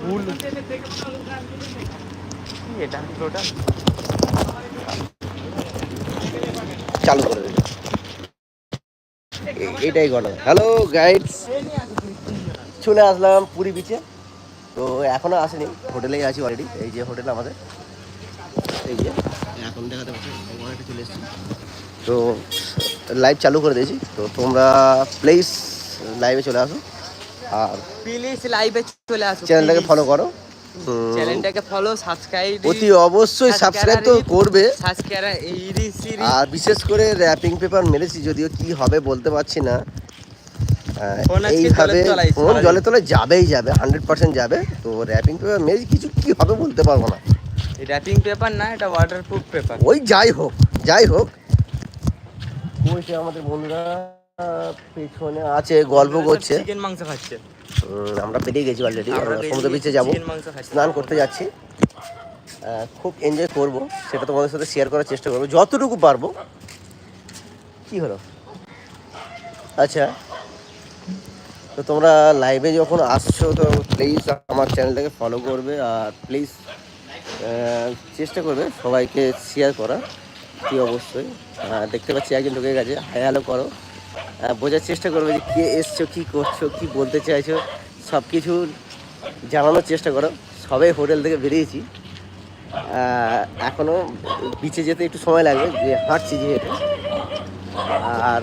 ভুল এটা টোটাল চালু করে দেবে এটাই ঘটনা। হ্যালো গাইডস চলে আসলাম পুরী বিচে তো এখনও আসেনি। হোটেলেই আছি অলরেডি এই যে হোটেল আমাদের। এই যে। এখন দেখাতে পাচ্ছি চলে এসেছি। তো লাইভ চালু করে দিয়েছি। তো তোমরা প্লিজ লাইভে চলে আসো। আর প্লিজ লাইভে চলে আসো চ্যানেলটাকে ফলো করো। চ্যানেলটাকে ফলো সাবস্ক্রাইব অতি অবশ্যই সাবস্ক্রাইব তো করবে। আর বিশেষ করে র্যাপিং পেপার মেরেছি যদিও কি হবে বলতে পারছি না। এইভাবে ফোন জলে তলে যাবেই যাবে হান্ড্রেড পার্সেন্ট যাবে। তো র্যাপিং পেপার মেরেছি কিছু কি হবে বলতে পারব না। র্যাপিং পেপার না এটা ওয়াটারপ্রুফ পেপার ওই যাই হোক যাই হোক। বলছে আমাদের বন্ধুরা? পেছনে আছে গল্প করছে। চিকেন মাংস খাচ্ছে। আমরা বেরিয়ে গেছি অলরেডি সমুদ্র বিচে যাব। স্নান করতে যাচ্ছি। খুব এনজয় করব সেটা তোমাদের সাথে শেয়ার করার চেষ্টা করব। যতটুকু পারব। কি হলো? আচ্ছা। তো তোমরা লাইভে যখন আসছো তো প্লিজ আমার চ্যানেলটাকে ফলো করবে আর প্লিজ চেষ্টা করবে সবাইকে শেয়ার করা কি অবশ্যই। দেখতে পাচ্ছি একজন ঢুকে গেছে। হাই হ্যালো করো। বোঝার চেষ্টা করবে যে কে এসছো, কী করছ, কী বলতে চাইছো সব কিছু জানানোর চেষ্টা করো। সবাই হোটেল থেকে বেরিয়েছি। এখনও এখনও বিচে যেতে একটু সময় লাগবে, যে হাঁটছি যেহেতু। আর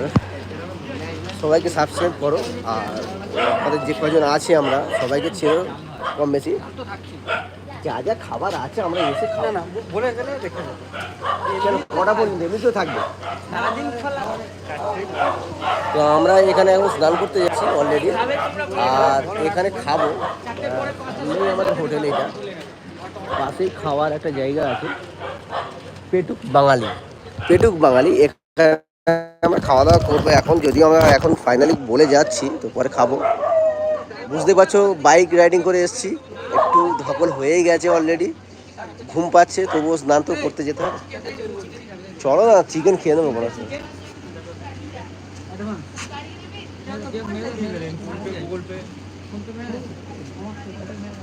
সবাইকে সাবস্ক্রাইব করো, আর আমাদের যে কজন আছে আমরা, সবাইকে ছেড়ো কম বেশি। যা যা খাবার আছে আমরা এসে খাব। না বলে গেলে দেখে কেন কটা পর্যন্ত এমনি তো থাকবে। তো আমরা এখানে এখন স্নান করতে যাচ্ছি অলরেডি আর এখানে খাব। আমাদের হোটেল এটা। পাশেই খাওয়ার একটা জায়গা আছে। পেটুক বাঙালি। পেটুক বাঙালি। এখানে আমরা খাওয়া দাওয়া করব এখন। যদিও আমরা এখন ফাইনালি বলে যাচ্ছি তো পরে খাব। বুঝতে পারছ বাইক রাইডিং করে এসেছি। একটু ধকল হয়েই গেছে অলরেডি ঘুম পাচ্ছে তবুও স্নান তো করতে যেতে হবে। চলো না চিকেন খেয়ে নেব একটা।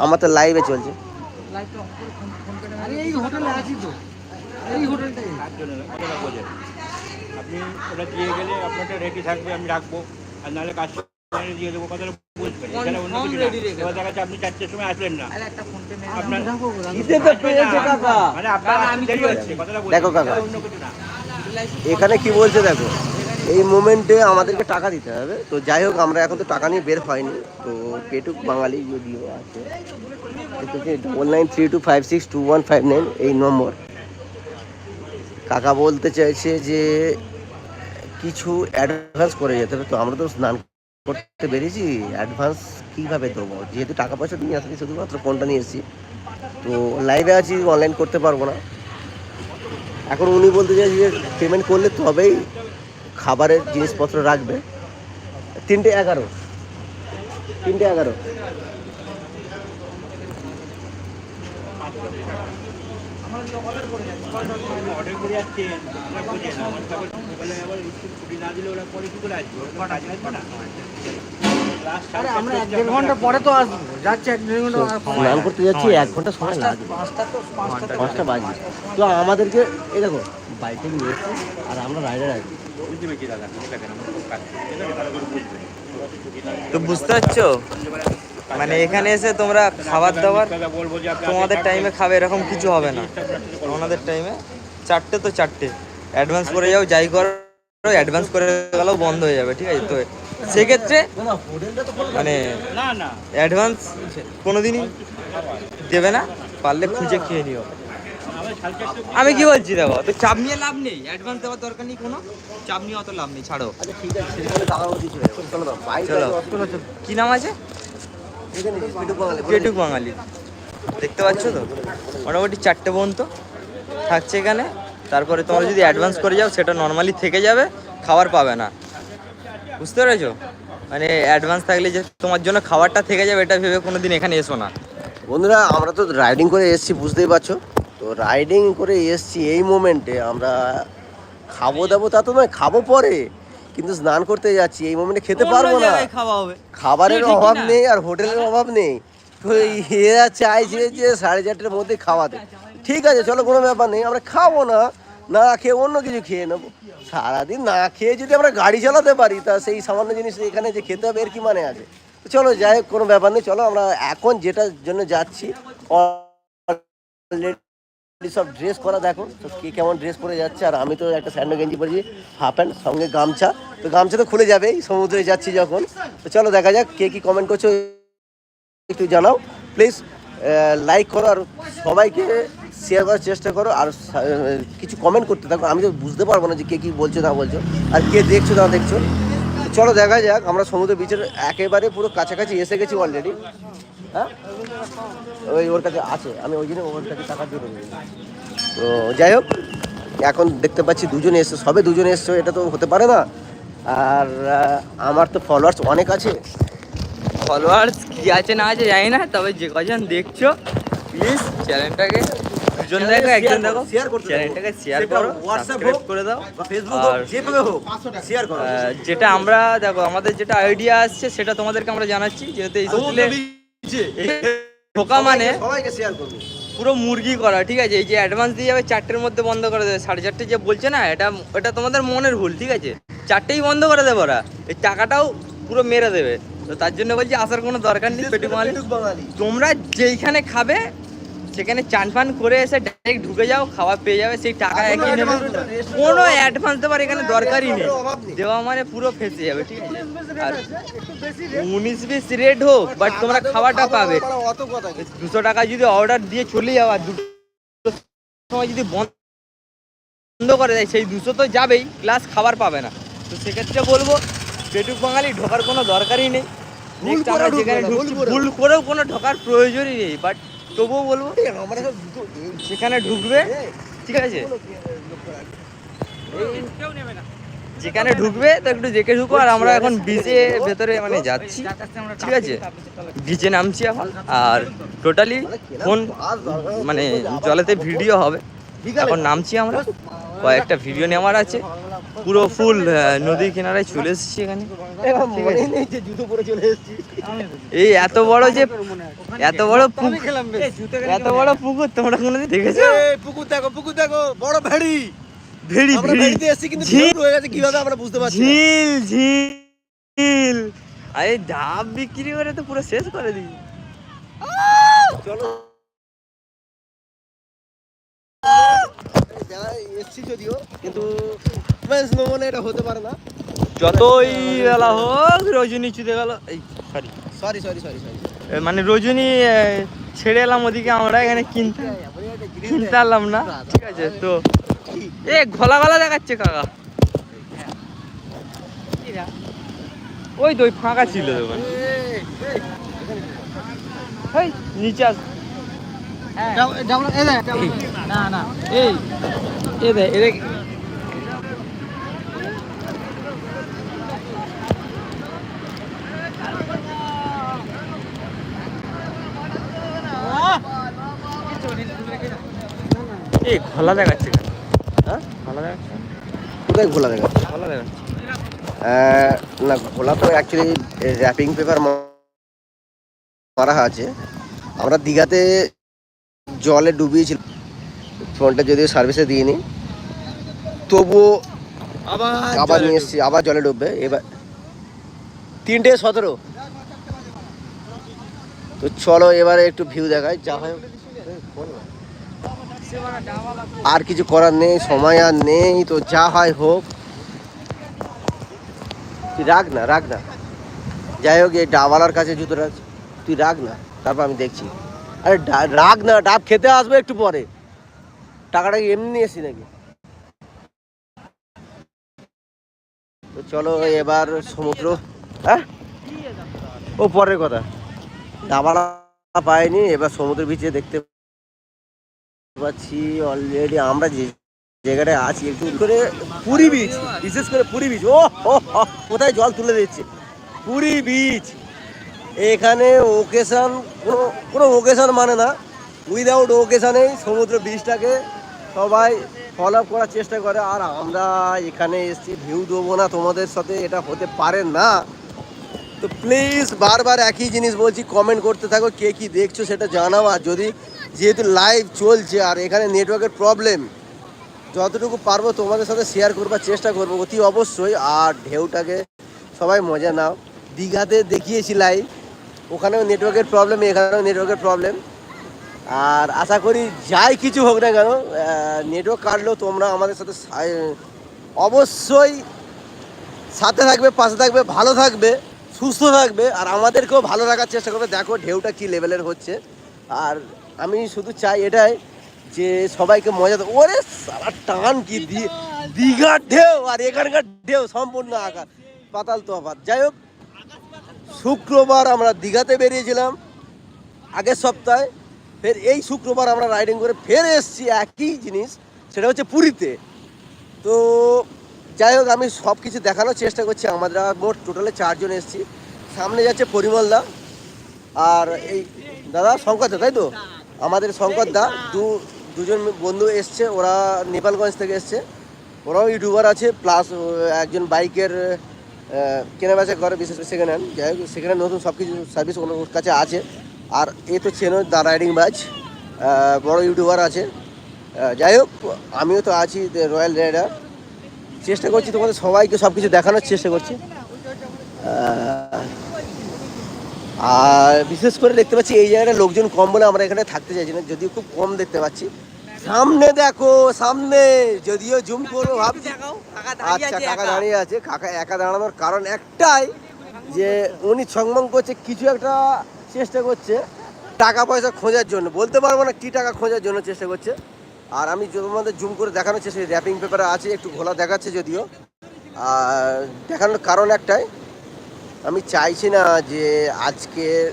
আমার তো লাইভে চলছে। আপনি ওটা দিয়ে গেলে আপনারটা রেডি থাকবে আমি রাখব। আর নাহলে কাস্টমারে দিয়ে দেবো কথাটা বুঝবেন এছাড়া অন্য কিছু না। এবার দেখা যাচ্ছে আপনি চারটের সময় আসলেন না। একটা ফোন পে আপনার খিদে তো পেয়েছে কাকা। মানে আপনার আসতে দেরি হচ্ছে কথাটা দেখো কাকা। অন্য কিছু না। এখানে কি বলছে দেখো এই মোমেন্টে আমাদেরকে টাকা দিতে হবে। তো যাই হোক আমরা এখন তো টাকা নিয়ে বের হয়নি। তো পেটুক বাঙালি যদিও আছে। Double nine three two five six two one five nine এই নম্বর। কাকা বলতে চাইছে যে কিছু অ্যাডভান্স করে যেতে হবে। তো আমরা তো স্নান করতে বেরিয়েছি অ্যাডভান্স কীভাবে দেবো? যেহেতু টাকা পয়সা নিয়ে আসছি, শুধুমাত্র ফোনটা নিয়ে এসেছি। তো লাইভে আছি অনলাইন করতে পারব না। এখন উনি বলতে চাই যে পেমেন্ট করলে তবেই খাবারের জিনিসপত্র রাখবে। তিনটে এগারো। তিনটে এগারো। অর্ডার করে যাচ্ছেন ওরা বোঝেন আমার তো আবার আবার স্কুল ছুটি না দিলে ওরা পরে কি করে আসবে? ওরা আসবে না Last আরে সাড়ে আমরা এক দেড় ঘণ্টা পরে তো আসব যাচ্ছে এক দেড় ঘণ্টা স্নান করতে যাচ্ছি এক ঘণ্টা সময় লাগবে। পাঁচটা তো তো বাজে। তো আমাদেরকে এই দেখো বাইকে নিয়ে এসছি আর আমরা রাইডার আছি তো বুঝতে পারছ? মানে এখানে এসে তোমরা খাবার দাবার তোমাদের টাইমে খাবে এরকম কিছু হবে না। ওনাদের টাইমে চারটে তো চারটে। অ্যাডভান্স করে যাও যাই করো অ্যাডভান্স করে গেলেও বন্ধ হয়ে যাবে ঠিক আছে? তো সেক্ষেত্রে মানে অ্যাডভান্স কোনোদিনই দেবে না পারলে খুঁজে খেয়ে নিও। আমি কি বলছি দেখো তো চাপ নিয়ে লাভ নেই অ্যাডভান্স দেওয়ার দরকার নেই কোনো। চাপ নিয়ে অত লাভ নেই ছাড়ো। আচ্ছা কি নাম আছে? পেটুক বাঙালি। দেখতে পাচ্ছ তো? মোটামুটি চারটে পর্যন্ত থাকছে এখানে। তারপরে তোমরা যদি অ্যাডভান্স করে যাও, সেটা নর্মালি থেকে যাবে, খাবার পাবে না। বুঝতে পেরেছ? মানে অ্যাডভান্স থাকলে যে তোমার জন্য খাবারটা থেকে যাবে, এটা ভেবে কোনো দিন এখানে এসো না। বন্ধুরা, আমরা তো রাইডিং করে এসেছি, বুঝতেই পারছ? তো রাইডিং করে এসেছি এই মোমেন্টে আমরা খাব দাবো তা তো নয়, খাব পরে। কিন্তু স্নান করতে যাচ্ছি এই মোমেন্টে খেতে পারব না। খাবারের অভাব নেই আর হোটেলের অভাব নেই। ওই এরা চাইছে যে সাড়ে চারটের মধ্যে খাওয়াতে ঠিক আছে চলো কোনো ব্যাপার নেই আমরা খাব না। না খেয়ে অন্য কিছু খেয়ে নেব। সারাদিন না খেয়ে যদি আমরা গাড়ি চালাতে পারি তা সেই সামান্য জিনিস এখানে যে খেতে হবে এর কি মানে আছে? চলো যাই হোক কোনো ব্যাপার নেই চলো আমরা এখন যেটার জন্য যাচ্ছি already সব ড্রেস করা, দেখো, তো কে কেমন ড্রেস পরে যাচ্ছে, আর আমি তো একটা স্যান্ডো গেঞ্জি পরেছি হাফ প্যান্ট সঙ্গে গামছা, তো গামছা তো খুলে যাবেই, সমুদ্রে যাচ্ছি যখন। তো চলো দেখা যাক কে কি কমেন্ট করছ, একটু জানাও। প্লিজ লাইক করো আর সবাইকে শেয়ার করার চেষ্টা করো, আর কিছু কমেন্ট করতে থাকো। আমি তো বুঝতে পারব না যে কে কি বলছো, না বলছো, আর কে দেখছ, না দেখছ। চলো দেখা যাক, আমরা সমুদ্র বিচের একেবারে পুরো কাছাকাছি এসে গেছি অলরেডি হ্যাঁ? ওই ওর কাছে আছে। আমি ওই জন্য ওর কাছে টাকা দিয়ে তো যাই হোক এখন দেখতে পাচ্ছি দুজনে এসছে। সবে দুজনে এসছো এটা তো হতে পারে না। আর আমার তো ফলোয়ার্স অনেক আছে। ফলোয়ার্স কি আছে না আছে জানি না তবে যে কজন দেখছ প্লিজ চ্যানেলটাকে দুজন দেখো একজন দেখো। শেয়ার করতে চ্যানেলটাকে শেয়ার করো সাবস্ক্রাইব করে দাও। ফেসবুক হোক যেভাবে হোক শেয়ার করো। যেটা আমরা দেখো আমাদের যেটা আইডিয়া আসছে সেটা তোমাদেরকে আমরা জানাচ্ছি। যেহেতু এই স্কুলে ঢোকা মানে সবাইকে শেয়ার করবে। পুরো মুরগি করা ঠিক আছে? এই যে অ্যাডভান্স দিয়ে যাবে চারটের মধ্যে বন্ধ করে দেবে। সাড়ে চারটে যে বলছে না এটা এটা তোমাদের মনের ভুল ঠিক আছে? চারটেই বন্ধ করে দেবে ওরা। এই টাকাটাও পুরো মেরে দেবে। তো তার জন্য বলছি আসার কোনো দরকার নেই পেটু মালি বাঙালি। তোমরা যেইখানে খাবে সেখানে চান ফান করে এসে ডাইরেক্ট ঢুকে যাও খাওয়া পেয়ে যাবে সেই টাকা কোনো একই নেবে। কোনো অ্যাডভান্স দেওয়ার এখানে দরকারই নেই। নেই। দেওয়া মানে পুরো ফেসে যাবে ঠিক আছে? আর একটু বেশি রেট উনিশ বিশ রেট হোক বাট তোমরা খাওয়াটা পাবে? দুশো টাকা যদি অর্ডার দিয়ে চলে যাওয়া দুটো সময় যদি বন্ধ করে দেয় সেই দুশো তো যাবেই প্লাস খাবার পাবে না। তো সেক্ষেত্রে বলব পেটুক বাঙালি ঢোকার কোনো দরকারই নেই। ভুল করেও কোনো ঢোকার প্রয়োজনই নেই বাট তবুও বলব সেখানে ঢুকবে ঠিক আছে। যেখানে ঢুকবে তো একটু জেকে ঢুকো আর আমরা এখন বিচে ভেতরে মানে যাচ্ছি। ঠিক আছে? বিচে নামছি এখন। আর টোটালি ফোন মানে জলেতে ভিডিও হবে। এখন নামছি আমরা। কয়েকটা ভিডিও নেওয়ার আছে। পুরো ফুল নদীর কিনারায় চলে এসেছি এখানে। এই এত বড় যে এত বড় পুকুর এত বড় পুকুর তোমরা কোনোদিন দেখেছ? পুকুর দেখো পুকুর দেখো বড় ভেড়ি। ভেড়ি আমরা ভেড়ি। এসেছি কিন্তু ঝিল হয়ে গেছে কীভাবে আমরা বুঝতে পারছি ঝিল ঝিল। আরে ডাব বিক্রি করে তো পুরো শেষ করে দিই চলো। যারা এসছি যদিও কিন্তু ফ্রেন্ডস এটা হতে পারে না। যতই বেলা হোক রজনী চুদে গেল। এই sorry sorry sorry sorry sorry মানে রজনী ছেড়ে এলাম ওদিকে আমরা এখানে কিনতে কিনতে পারলাম না। ঠিক আছে তো এ ঘোলা গলা দেখাচ্ছে কাকা। ওই তো ওই ফাঁকা ছিল দোকান। নিচে আস। দেখ না। না এই এ দে এ এই ঘোলা দেখাচ্ছে কেন হ্যাঁ ঘোলা দেখাচ্ছে কোথায় দেখা ঘোলা দেখাচ্ছে না খোলা তো অ্যাকচুয়ালি র্যাপিং পেপার মারা আছে। আমরা দীঘাতে জলে ডুবিয়েছিলাম। ফোনটা যদিও সার্ভিসে দিইনি। তবুও আবার নিয়ে এসেছি আবার জলে ডুববে। এবার তিনটে সতেরো। তো চলো এবারে একটু ভিউ দেখাই যা হয়। আর কিছু করার নেই, সময় আর নেই, তো যা হয় হোক। তুই রাখ না রাখ না। যাই হোক, এই ডাবওয়ালার কাছে জুতোটা তুই রাখ না। তারপর আমি দেখছি। আরে রাখ না, ডাব খেতে আসবে একটু পরে। টাকাটা এমনি এসি নাকি? তো চলো, এবার সমুদ্র হ্যাঁ? ও, পরের কথা। ডাবালা পাইনি, এবার সমুদ্র বিচে দেখতে পাচ্ছি অলরেডি আমরা যে জায়গাটায় আছি, একটু করে পুরী বিচ বিশেষ করে পুরী বিচ ও কোথায় জল তুলে দিচ্ছে? পুরী বিচ এখানে ওকেশন কোনো কোনো ওকেশন মানে না। উইদাউট ওকেশনেই সমুদ্র বিচটাকে সবাই ফলো করার চেষ্টা করে। আর আমরা এখানে এসেছি ভিউ দেবো না, তোমাদের সাথে এটা হতে পারে না। তো প্লিজ বারবার একই জিনিস বলছি কমেন্ট করতে থাকো, কে কী দেখছ সেটা জানাও। আর যদি যেহেতু লাইভ চলছে আর এখানে নেটওয়ার্কের প্রবলেম যতটুকু পারব তোমাদের সাথে শেয়ার করবার চেষ্টা করব, অতি অবশ্যই। আর ঢেউটাকে সবাই মজা নাও। দীঘাতে দেখিয়েছি লাইভ ওখানেও নেটওয়ার্কের প্রবলেম এখানেও নেটওয়ার্কের প্রবলেম আর আশা করি যাই কিছু হোক না কেন নেটওয়ার্ক কাটলেও তোমরা আমাদের সাথে অবশ্যই সাথে থাকবে, পাশে থাকবে, ভালো থাকবে, সুস্থ থাকবে। আর আমাদেরকেও ভালো রাখার চেষ্টা করবে। দেখো ঢেউটা কী লেভেলের হচ্ছে। আর আমি শুধু চাই এটাই যে সবাইকে মজা ওরে সারা টান কি দি- দীঘার ঢেউ আর এখানকার ঢেউ সম্পূর্ণ আকার পাতাল তফাৎ। যাই হোক শুক্রবার আমরা দীঘাতে বেরিয়েছিলাম আগের সপ্তাহে। ফের এই শুক্রবার আমরা রাইডিং করে ফের এসেছি একই জিনিস সেটা হচ্ছে পুরীতে। তো যাই হোক আমি সব কিছু দেখানোর চেষ্টা করছি। আমরা মোট টোটালে চারজন এসেছি। সামনে যাচ্ছে পরিমলদা আর এই দাদা শঙ্কর তাই তো? আমাদের শঙ্কর দা দুজন বন্ধু এসছে, ওরা নেপালগঞ্জ থেকে এসছে। ওরাও ইউটিউবার আছে প্লাস একজন বাইকের কেনাবেচা করে, বিশেষ করে সেকেন্ড হ্যান্ড যাই হোক হ্যান্ড নতুন সব কিছু সার্ভিস ওর কাছে আছে। আর এ তো চেনো, দা রাইডিং বাজ বড় ইউটিউবার আছে। যাই হোক, আমিও তো আছি রয়্যাল রাইডার চেষ্টা করছি তোমাদের সবাইকে সব কিছু দেখানোর চেষ্টা করছি। আর বিশেষ করে দেখতে পাচ্ছি এই জায়গাটা লোকজন কম বলে আমরা এখানে থাকতে চাইছি না যদিও খুব কম দেখতে পাচ্ছি। সামনে দেখো সামনে যদিও জুম করব ভাবছি। আচ্ছা কাকা দাঁড়িয়ে আছে কাকা একা দাঁড়ানোর কারণ একটাই যে উনি ছংমং করছে কিছু একটা চেষ্টা করছে টাকা পয়সা খোঁজার জন্য। বলতে পারব না কি টাকা খোঁজার জন্য চেষ্টা করছে। আর আমি তোমাদের জুম করে দেখানোর চেষ্টা র্যাপিং পেপারে আছে একটু ঘোলা দেখাচ্ছে যদিও। আর দেখানোর কারণ একটাই আমি চাইছি না যে আজকে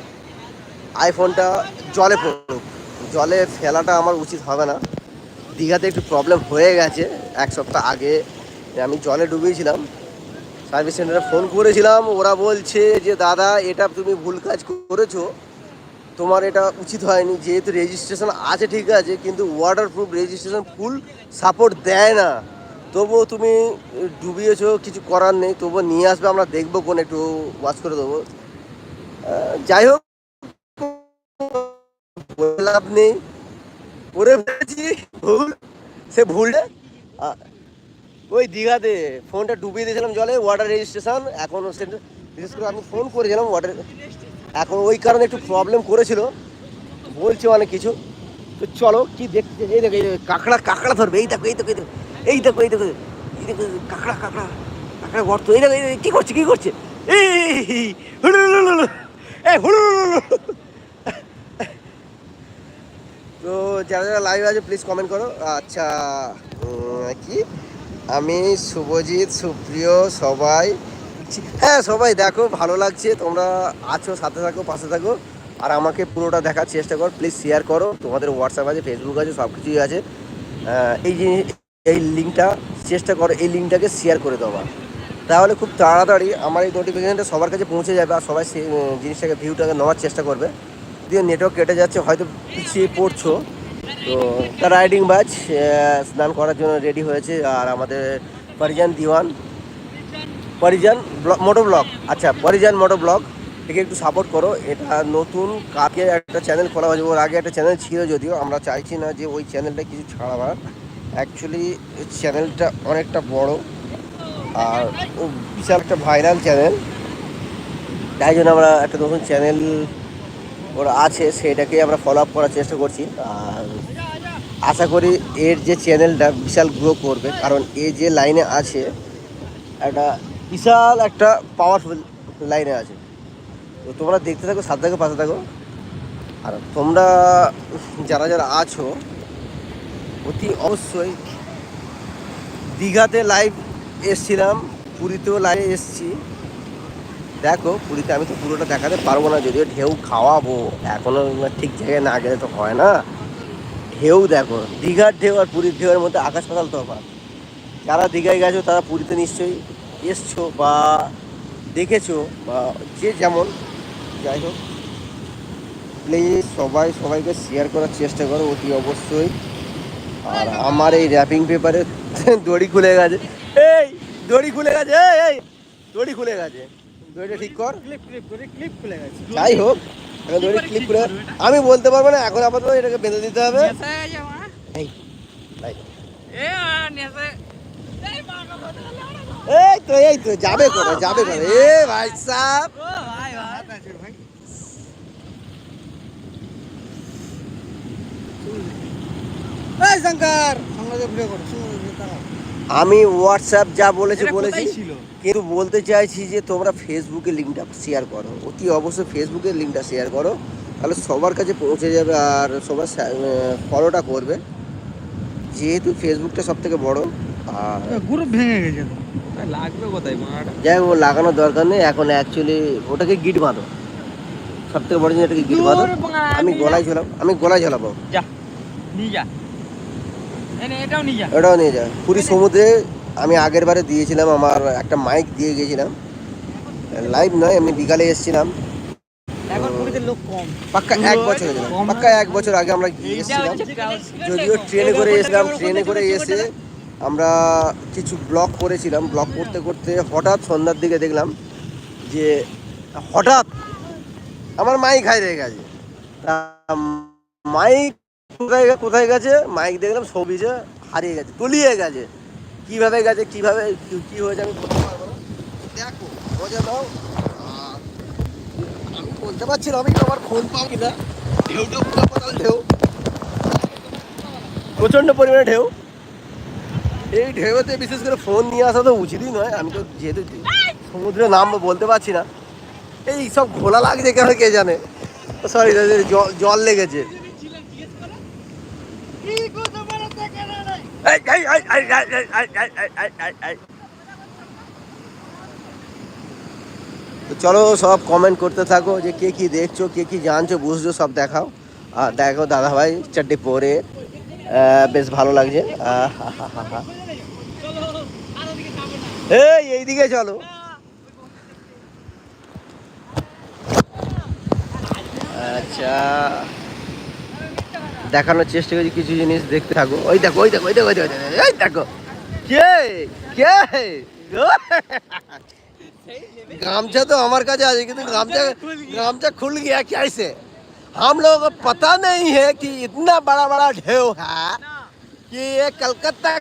আইফোনটা জলে পড়ুক। জলে ফেলাটা আমার উচিত হবে না। দীঘাতে একটু প্রবলেম হয়ে গেছে। এক সপ্তাহ আগে আমি জলে ডুবিয়েছিলাম। সার্ভিস সেন্টারে ফোন করেছিলাম। ওরা বলছে যে, দাদা, এটা তুমি ভুল কাজ করেছ। তোমার এটা উচিত হয়নি। যেহেতু রেজিস্ট্রেশন আছে ঠিক আছে, কিন্তু water proof registration full support দেয় না। তবুও তুমি ডুবিয়েছো কিছু করার নেই তবুও নিয়ে আসবে আমরা দেখব কোন একটু ওয়াশ করে দেবো। যাই হোক লাভ নেই। করে ফেলেছি ভুল সে ভুলটা। ওই দীঘাতে ফোনটা ডুবিয়ে দিয়েছিলাম জলে ওয়াটার রেজিস্ট্রেশন এখন বিশেষ করে আমি ফোন করেছিলাম ওয়াটার এখন ওই কারণে একটু প্রবলেম করেছিল বলছে অনেক কিছু। তো চলো কি দেখতে এই দেখো এই দেখো, কাঁকড়া কাঁকড়া ধরবে এই দেখো এই দেখো এই দেখো। এই দেখো এই দেখো এই দেখো, কাঁকড়া কাঁকড়া কাঁকড়া গর্ত। এই দেখো কি করছে কি করছে। তো যারা যারা লাইভ আছে প্লিজ কমেন্ট করো। আচ্ছা কি? আমি শুভজিৎ, সুপ্রিয়, সবাই। হ্যাঁ সবাই দেখো, ভালো লাগছে। তোমরা আছো, সাথে থাকো, পাশে থাকো। আর আমাকে পুরোটা দেখার চেষ্টা করো। প্লিজ শেয়ার করো। তোমাদের হোয়াটসঅ্যাপ আছে ফেসবুক আছে সব কিছুই আছে এই জিনিস এই লিঙ্কটা চেষ্টা করো এই লিঙ্কটাকে শেয়ার করে দেওয়া তাহলে খুব তাড়াতাড়ি আমার এই নোটিফিকেশানটা সবার কাছে পৌঁছে যাবে আর সবাই আহ, জিনিসটাকে ভিউটাকে নেওয়ার চেষ্টা করবে। দিয়ে নেটওয়ার্ক কেটে যাচ্ছে হয়তো পিছিয়ে পড়ছো। তো তার রাইডিং বাজ স্নান করার জন্য রেডি হয়েছে আর আমাদের পরিজান দিওয়ান। পরিজান মোটো ব্লগ আচ্ছা পরিজান মোটো ব্লগ থেকে একটু সাপোর্ট করো। এটা নতুন কাকে একটা চ্যানেল খোলা হয়েছে ওর আগে একটা চ্যানেল ছিল যদিও আমরা চাইছি না যে ওই চ্যানেলটা কিছু ছাড়াবার অ্যাকচুয়ালি চ্যানেলটা অনেকটা বড় আর ও বিশাল একটা ভাইরাল চ্যানেল তাই জন্য আমরা একটা নতুন চ্যানেল ওর আছে, সেটাকে আমরা ফলো আপ করার চেষ্টা করছি। আর আশা করি এর যে চ্যানেলটা বিশাল গ্রো করবে, কারণ এ যে লাইনে আছে, একটা বিশাল একটা পাওয়ারফুল লাইনে আছে। তো তোমরা দেখতে থাকো সাথে থাকো পাশে থাকো। আর তোমরা যারা যারা আছো অতি অবশ্যই দীঘাতে লাইভ এসছিলাম, পুরীতেও লাইভ এসছি। দেখো, পুরীতে আমি তো পুরোটা দেখাতে পারব না, যদিও ঢেউ খাওয়াবো। এখনও ঠিক জায়গায় না গেলে তো হয় না। ঢেউ দেখো, দীঘার ঢেউ আর পুরীর ঢেউয়ের মধ্যে আকাশ পাতাল তফাৎ যারা দীঘায় গেছো, তারা পুরীতে নিশ্চয়ই এসছো বা দেখেছ, বা যে যেমন। যাই হোক প্লিজ সবাই সবাইকে শেয়ার করার চেষ্টা করো, অতি অবশ্যই। আর আমার এই র্যাপিং পেপারে দড়ি খুলে গেছে। এই দড়ি খুলে গেছে এই এই দড়ি খুলে গেছে। দড়িটা ঠিক কর। ক্লিপ ক্লিপ করে ক্লিপ খুলে গেছে। যাই হোক দড়ি ক্লিপ করে আমি বলতে পারব না এখন আপাতত এটাকে বেঁধে দিতে হবে। এই ভাই এই তো এই তো যাবে করে যাবে করে এ ভাই সাহেব। এই শঙ্কর সঙ্গে ভিডিও করো সঙ্গে ভিডিও করো আমি হোয়াটসঅ্যাপ যা বলেছি বলেছি। কিন্তু বলতে চাইছি যে তোমরা ফেসবুকে লিঙ্কটা শেয়ার করো। অতি অবশ্যই ফেসবুকে লিঙ্কটা শেয়ার করো। তাহলে সবার কাছে পৌঁছে যাবে আর সবার ফলোটা করবে। যেহেতু ফেসবুকটা সব থেকে বড় আর গ্রুপ ভেঙে গেছে লাগবে কোথায় যাই হোক লাগানোর দরকার নেই। এখন অ্যাকচুয়ালি ওটাকে গিট বাঁধো সব থেকে বড় জিনিস এটাকে গিট বাঁধো আমি গলায় ঝোলাবো। আমি গলায় ঝোলাবো। যা নিয়ে যা। এটাও নিয়ে যা। পুরী সমুদ্রে আমি আগের বারে দিয়েছিলাম আমার একটা মাইক দিয়ে গিয়েছিলাম। লাইভ নয় আমি বিকালে এসেছিলাম। পাক্কা এক বছর হয়ে পাক্কা এক বছর আগে আমরা গিয়ে এসেছিলাম যদিও ট্রেনে করে এসেছিলাম ট্রেনে করে এসে আমরা কিছু ব্লগ করেছিলাম। ব্লগ করতে করতে হঠাৎ সন্ধ্যার দিকে দেখলাম যে হঠাৎ আমার মাইক হারিয়ে গেছে। তা মাইক কোথায় কোথায় গেছে? মাইক দেখলাম সবিজে হারিয়ে গেছে, তলিয়ে গেছে। কীভাবে গেছে, কীভাবে, কি- হয়েছে আমি বলতে পারব না। দেখো, মজা দাও আমি বলতে পারছিলাম আমি আমার ফোন পাও কিনা। ঢেউটা ঢেউ প্রচণ্ড পরিমাণে ঢেউ। এই ঢেউতে বিশেষ করে ফোন নিয়ে আসা তো উচিতই নয়, আমি তো যেহেতু সমুদ্রে নামবো বলতে পারছি না। এই সব ঘোলা লাগছে কেন কে জানে? সরি জল লেগেছে। এই, এই, এই, এই, এই, এই, এই, এই, এই, এই, এই, এই। তো চলো সব কমেন্ট করতে থাকো যে কে কি দেখছ কে কি জানছো বুঝছ সব দেখাও আর দেখো দাদা ভাই চারটে পরে আহ, বেশ ভালো লাগছে আহ, হা, হা, হা, হা। এই এইদিকে চলো আচ্ছা দেখানোর চেষ্টা করছি কিছু জিনিস দেখতে থাকো ওই দেখো ওই দেখো ওই দেখো ওই দেখো, ওই দেখো, ওই দেখো কে কে गामछा तो हमारे का जाए लेकिन गामछा गामछा खुल गया कैसे हम लोगों को पता नहीं है कि इतना बड़ा बड़ा ढेव है कि ये कलकत्ता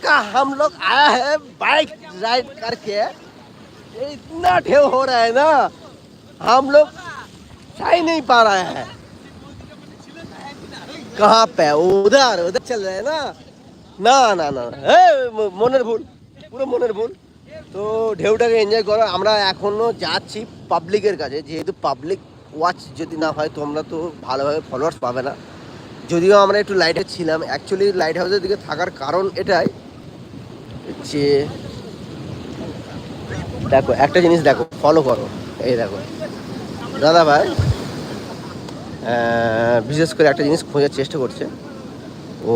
का हम लोग आया है बाइक राइड करके ये इतना ढेव हो रहा है ना हम लोग सही नहीं पा रहे हैं कहाँ पे उधर उधर चल रहे हैं ना না না না এ, ম- মনের ভুল পুরো মনের ভুল তো ঢেউটাকে এনজয় করো আমরা এখনো যাচ্ছি পাবলিকের কাছে যেহেতু পাবলিক ওয়াচ যদি না হয় তোমরা তো ভালোভাবে ফলোয়ার্স পাবে না যদিও আমরা একটু লাইটে ছিলাম অ্যাকচুয়ালি লাইট হাউসের দিকে থাকার কারণ এটাই যে দেখো একটা জিনিস দেখো ফলো করো এই দেখো দাদা ভাই আহ, বিশেষ করে একটা জিনিস খোঁজার চেষ্টা করছে। ও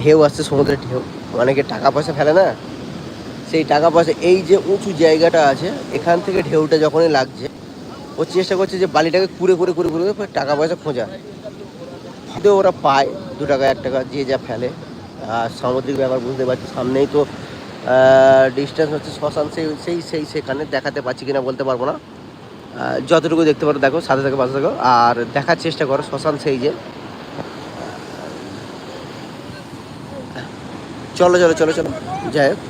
ঢেউ আসছে, সমুদ্রের ঢেউ। অনেকে টাকা পয়সা ফেলে না? সেই টাকা পয়সা, এই যে উঁচু জায়গাটা আছে, এখান থেকে ঢেউটা যখনই লাগছে, ও চেষ্টা করছে যে বালিটাকে কুড়ে করে করে করে টাকা পয়সা খোঁজা কিন্তু ওরা পায় দু টাকা, এক টাকা, যে যা ফেলে। আর সামুদ্রিক ব্যাপার বুঝতে পারছি, সামনেই তো ডিস্টেন্স হচ্ছে শ্মশান, সেই সেই সেই, সেখানে দেখাতে পারছি কিনা বলতে পারব না। যতটুকু দেখতে পারো, দেখো, সাথে থেকে, পাশে থাকো। আর দেখার চেষ্টা করো, শ্মশান সেই যে। চলো চলো চলো চলো। যাই হোক।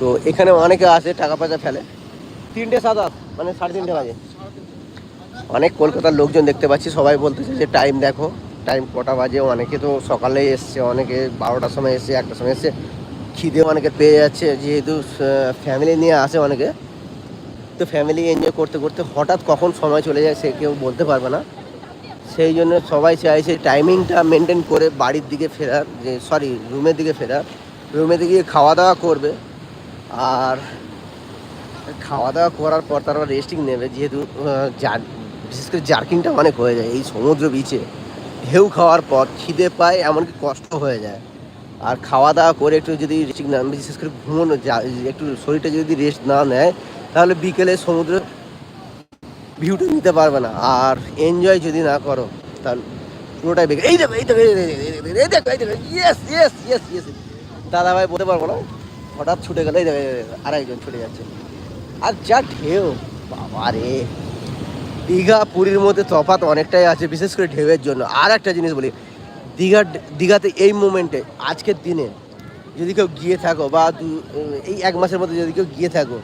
তো এখানে অনেকে আসে টাকা পয়সা ফেলে। তিনটে আট মানে সাড়ে তিনটে বাজে। অনেক কলকাতার লোকজন দেখতে পাচ্ছি, সবাই বলতেছে যে টাইম দেখো টাইম কটা বাজে? অনেকে তো সকালে এসছে, অনেকে বারোটার সময় এসছে, একটার সময় এসছে। খিদে অনেকে পেয়ে যাচ্ছে, যেহেতু ফ্যামিলি নিয়ে আসে অনেকে। তো ফ্যামিলি এনজয় করতে করতে হঠাৎ কখন সময় চলে যায় সে কেউ বলতে পারবে না। সেই জন্য সবাই চাইছে টাইমিংটা মেনটেন করে বাড়ির দিকে ফেরার, যে সরি রুমের দিকে ফেরার। রুমে গিয়ে খাওয়া দাওয়া করবে। আর খাওয়া দাওয়া করার পর তারা রেস্টিং নেবে। যেহেতু বিশেষ করে জার্কিংটা অনেক হয়ে যায় এই সমুদ্র বিচে ঢেউ খাওয়ার পর খিদে পায়, এমনকি কষ্ট হয়ে যায়। আর খাওয়া দাওয়া করে একটু যদি রেস্টিং না, বিশেষ করে ঘুমোনো একটু শরীরটা যদি রেস্ট না নেয় তাহলে বিকেলে সমুদ্র ভিউটা নিতে পারবে না। আর এনজয় যদি না করো তাহলে পুরোটাই এই দেখো এই দেখো এই ইয়েস দাদা ভাই বলতে পারব না। হঠাৎ ছুটে গেলে এই দেখো, আরেকজন ছুটে যাচ্ছে। আর যা ঢেউ বাবা রে। দীঘা পুরীর মধ্যে তফাৎ অনেকটাই আছে বিশেষ করে ঢেউয়ের জন্য। আর একটা জিনিস বলি দীঘা দীঘাতে এই মোমেন্টে আজকের দিনে যদি কেউ গিয়ে থাকো বা এই এক মাসের মধ্যে যদি কেউ গিয়ে থাকো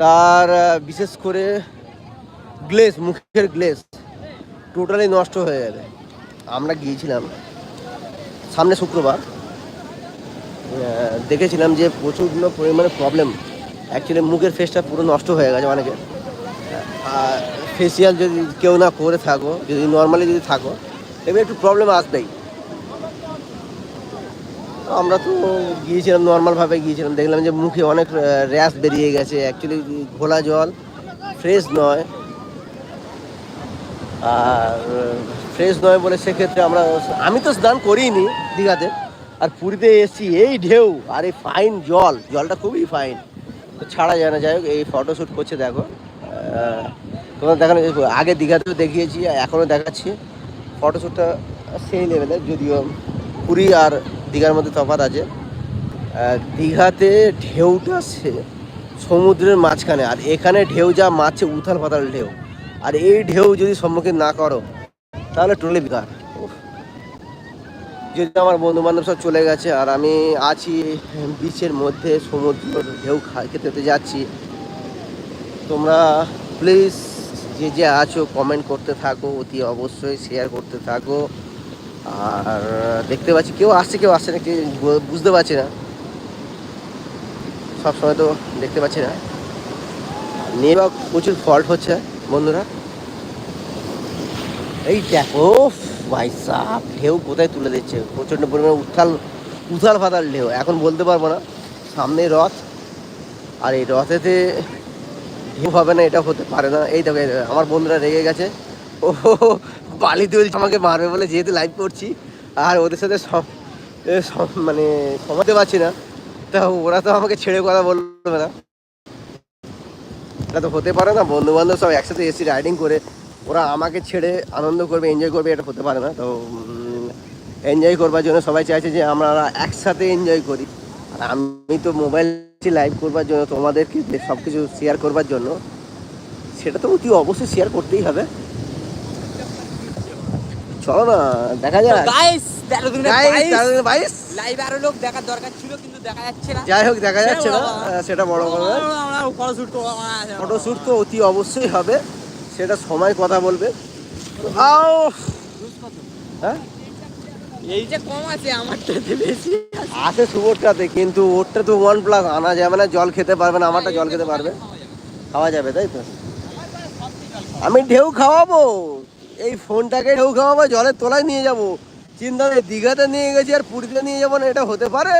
তার বিশেষ করে গ্লেস মুখের গ্লেস টোটালি নষ্ট হয়ে যাবে। আমরা গিয়েছিলাম সামনে শুক্রবার। দেখেছিলাম যে প্রচুর পরিমাণে প্রবলেম অ্যাকচুয়ালি মুখের ফেসটা পুরো নষ্ট হয়ে গেছে অনেকে। আর ফেসিয়াল যদি কেউ না করে থাকো, যদি নর্মালি যদি থাকো এবার একটু প্রবলেম আসবেই। আমরা তো গিয়েছিলাম নর্মালভাবে গিয়েছিলাম। দেখলাম যে মুখে অনেক র্যাশ বেরিয়ে গেছে। অ্যাকচুয়ালি ঘোলা জল ফ্রেশ নয়। আর ফ্রেশ নয় বলে সেক্ষেত্রে আমরা, আমি তো স্নান করিনি দীঘাতে। আর পুরীতে এসছি, এই ঢেউ, আর এই ফাইন জল। জলটা খুবই ফাইন তো ছাড়া যায় না, যাই হোক, এই ফটোশ্যুট করছে, দেখো। তোমার দেখানো, আগে দীঘাতেও দেখিয়েছি এখনও দেখাচ্ছি। ফটোশ্যুটটা সেই লেভেলের যদিও পুরী আর দীঘার মধ্যে তফাৎ আছে। দীঘাতে ঢেউটা সমুদ্রের মাঝখানে, আর এখানে ঢেউ যা মারছে উথাল পাতাল ঢেউ। আর এই ঢেউ যদি সম্মুখীন না করো, তাহলে টোটালি বেকার। যদি আমার বন্ধু বান্ধব সব চলে গেছে, আর আমি আছি বিচের মধ্যে সমুদ্র ঢেউ খেতে যাচ্ছি, তোমরা প্লিজ যে যে আছো কমেন্ট করতে থাকো, অতি অবশ্যই শেয়ার করতে থাকো। আর দেখতে পাচ্ছি কেউ আসছে কেউ আসছে না কেউ বুঝতে পারছি না। সব সময় তো দেখতে পাচ্ছি না। নেটওয়ার্ক প্রচুর ফল্ট হচ্ছে বন্ধুরা। এই দেখো ভাই সাপ ঢেউ কোথায় তুলে দিচ্ছে? প্রচণ্ড পরিমাণে উত্থাল উথাল ফাতাল ঢেউ এখন বলতে পারব না। সামনে রথ আর এই রথেতে ঢেউ হবে না এটা হতে পারে না। এই দেখো, আমার বন্ধুরা রেগে গেছে। ও বালি তুলছে আমাকে মারবে বলে যেহেতু লাইভ করছি, আর ওদের সাথে মানে সমাতে পারছি না। তা ওরা তো আমাকে ছেড়ে কথা বলবে না। এটা তো হতে পারে না বন্ধু বান্ধব সব একসাথে এসি রাইডিং করে, ওরা আমাকে ছেড়ে আনন্দ করবে এনজয় করবে, এটা হতে পারে না। তো এনজয় করবার জন্য সবাই চাইছে যে আমরা একসাথে এনজয় করি। আর আমি তো মোবাইল লাইভ করবার জন্য তোমাদেরকে সব কিছু শেয়ার করবার জন্য, সেটা তো অতি অবশ্যই শেয়ার করতেই হবে। চলো না দেখা যাক। গাইস তেরো দিনে বাইশ। লাইভ আরও লোক দেখার দরকার ছিল কিন্তু দেখা যাচ্ছে না। যাই হোক দেখা যাচ্ছে না সেটা বড় কথা। নয়। আমরা ফটো শুট করব ফটোশ্যুট তো অতি অবশ্যই হবে সেটা সময় কথা বলবে। আও! হ্যাঁ? এই যে কম আছে আমারটাতে বেশি আছে। সুবোরটাতে কিন্তু ওরটা তো ওয়ান প্লাস আনা যাবে না জল খেতে পারবে না আমারটা জল খেতে পারবে। খাওয়া যাবে তাই তো? আমি ঢেউ খাওয়াবো। এই ফোনটাকে ঢেউ খাওয়াবো জলের তলায় নিয়ে যাব চিন্তা নেই দীঘাতে নিয়ে গেছি আর পুরীতে নিয়ে যাবো না এটা হতে পারে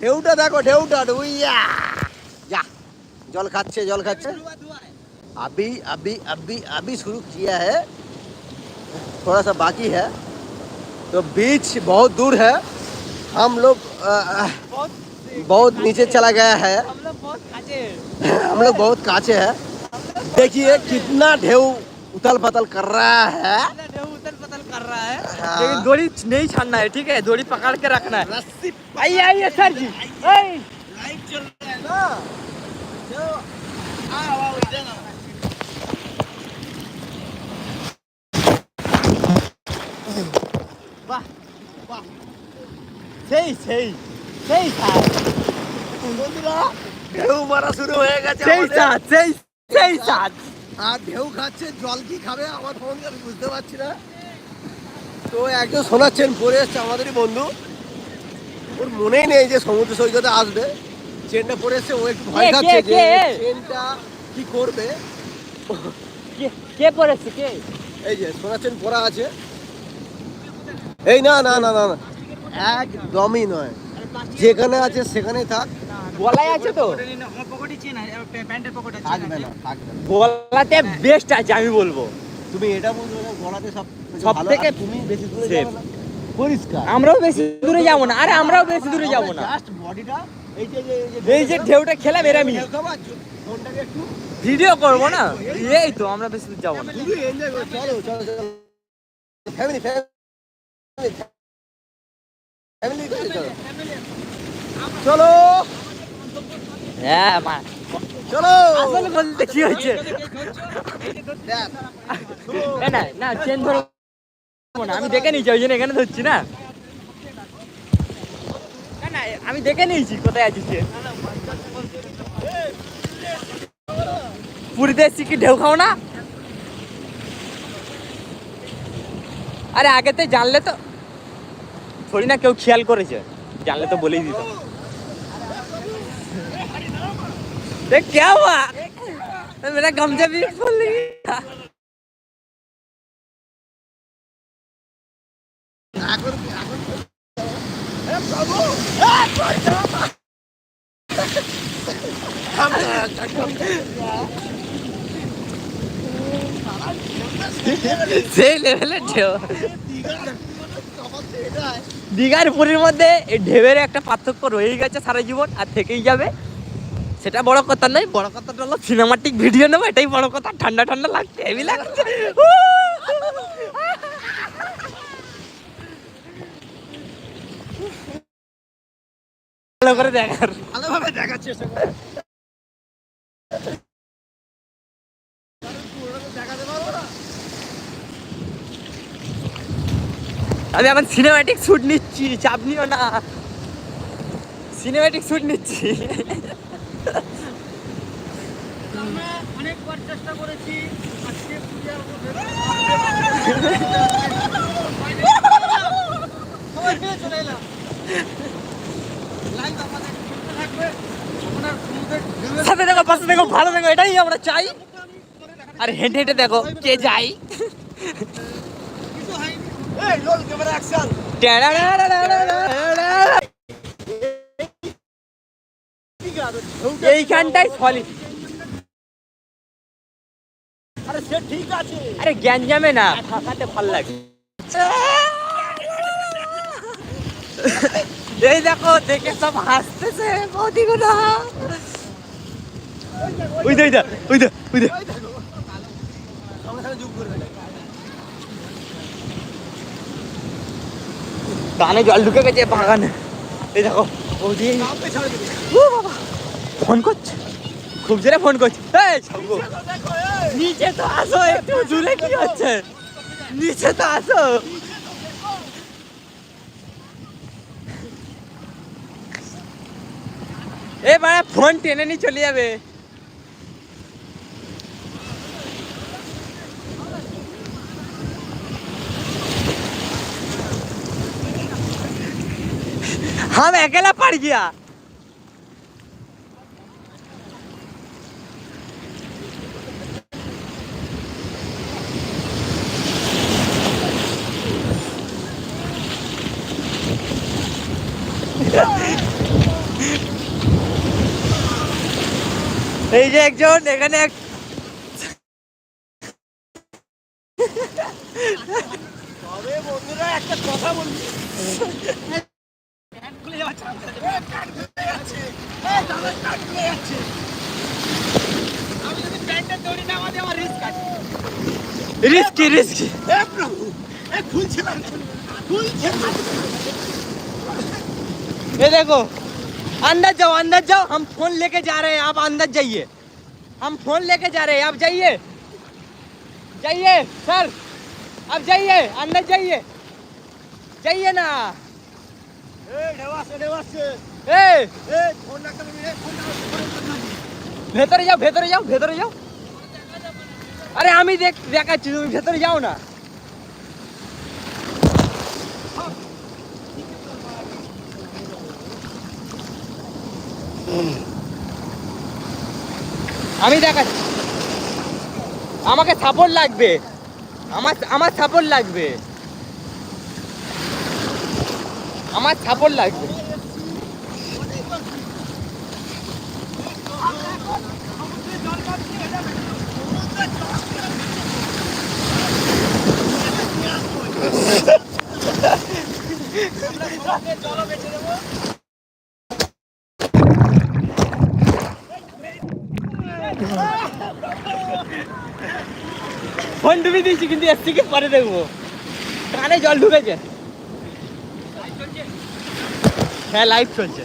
ঢেউটা দেখো ঢেউটা ডুইয়া যা জল খাচ্ছে জল খাচ্ছে अभी अभी अभी अभी शुरू किया है थोड़ा सा बाकी है तो बीच बहुत दूर है हम लोग अ, अ, बहुत नीचे चला गया है हम लोग बहुत खाचे हम लोग बहुत काचे है देखिए कितना ढेउ उथल पथल कर रहा है। उथल पथल कर रहा है। हाँ। लेकिन दोड़ी नहीं छानना है ठीक है? दोड़ी पकड़ के रखना है। रस्सी आई आइए सर जी। लाइट चल रहा है ना? वाह सही सही सही शुरू होगा सही सही सही আর ঢেউ খাচ্ছে জল কি খাবে আমার ফোন আমি বুঝতে পারছি না। তো একজন শোনাচ্ছেন পরে এসছে আমাদেরই বন্ধু। ওর মনেই নেই যে সমুদ্র সৈকতে আসবে। চেনটা পরে এসছে ও একটু ভয় খাচ্ছে যে চেনটা কি করবে। কে পড়েছে কে? এই যে শোনাচ্ছেন পড়া আছে। এই না না না না না। একদমই নয়। যেখানে আছে সেখানেই থাক। গলায় আছে তো গলাতে বেস্ট আছে আমি বলব তুমি এটা না গলাতে সব সব থেকে তুমি বেশি দূরে যাবে না পরিষ্কার আমরাও বেশি দূরে যাব না আরে আমরাও বেশি দূরে যাব না জাস্ট বডিটা এই যে এই যে ঢেউটা খেলাম একটু ভিডিও করব না এই তো আমরা বেশি দূর যাব না ফ্যামিলি ফ্যামিলি চলো হ্যাঁ মা। চলো। আসলে বলতে কি হয়েছে। না না চেন ধরো। না আমি দেখে নিয়েছি ওই জন্য এখানে ধরছি না। না, আমি দেখে নিয়েছি কোথায় আছিস পুরীতে এসছি কি ঢেউ খাও না? আরে আগেতে জানলে তো থোড়ি না কেউ খেয়াল করেছে। জানলে তো বলেই দিত देख क्या हुआ मेरा गमछा भी खोल गया সেই লেভেলের ঢেউ দীঘার পুরীর মধ্যে এই ঢেউয়ের একটা পার্থক্য রয়েই গেছে সারা জীবন আর থেকেই যাবে সেটা বড় কথা নয় বড় কথাটা হলো সিনেমাটিক ভিডিও নেব এটাই বড় কথা ঠান্ডা ঠান্ডা লাগছে হেভি লাগছে। ভালো করে দেখার। ভালোভাবে দেখাচ্ছে আমি এখন সিনেমাটিক শুট নিচ্ছি চাপ নিও না। সিনেমাটিক শুট নিচ্ছি। আমরা অনেকবার চেষ্টা করেছি আজকে পুরিয়ার সবাই পেয়ে চলে এলাম। লাইভ আমাদের থাকবে আপনার সমুদ্রের ঢেউয়ের সাথে দেখো পাশে দেখো ভালো দেখো এটাই আমরা চাই। আর হেঁটে হেঁটে দেখো কে যাই কিছু এইখানটাই সলিড আরে সে ঠিক আছে। আরে গ্যাঞ্জামে না। ফাঁকাতে ভালো লাগে। এই দেখো দেখে সব হাসতেছে বৌদিগুলো। ওই দা ওই দা ওই দা কানে জল ঢুকে গেছে বাগানে। এই দেখো বৌদি। ও বাবা। ফোন করছে খুব জোরে ফোন করছে এই শম্ভু, নিচে তো আসো একটু দূরে কি হচ্ছে নিচে তো আসো এ বাড়া ফোন টেনে নিয়ে চলে যাবে हम अकेला पड़ गया এই যে একজন এখানে এক বন্ধুরা একটা কথা রিস্কি রিস্কি খুলছে না খুলছে ये देखो अंदर जाओ अंदर जाओ हम फोन लेके जा रहे हैं आप अंदर जाइए हम फोन लेके जा रहे हैं आप जाइए जाइए सर आप जाइए अंदर जाइए जाइए ना এই ঢেউ আসছে ঢেউ আসছে ए এই ফোন রাখতে পারবি রে ফোন রাখতে ভেতরে যাও ভেতরে যাও ভেতরে যাও আরে আমি দেখ দেখাচ্ছি তুমি ভেতরে যাও না আমি দেখাচ্ছি। আমাকে সাপোর্ট লাগবে। আমার আমার সাপোর্ট লাগবে। আমার সাপোর্ট লাগবে। ফোন ডুবি দিয়েছি কিন্তু এর থেকে পরে দেখব। কানে জল ঢুকেছে। হ্যাঁ লাইট চলছে।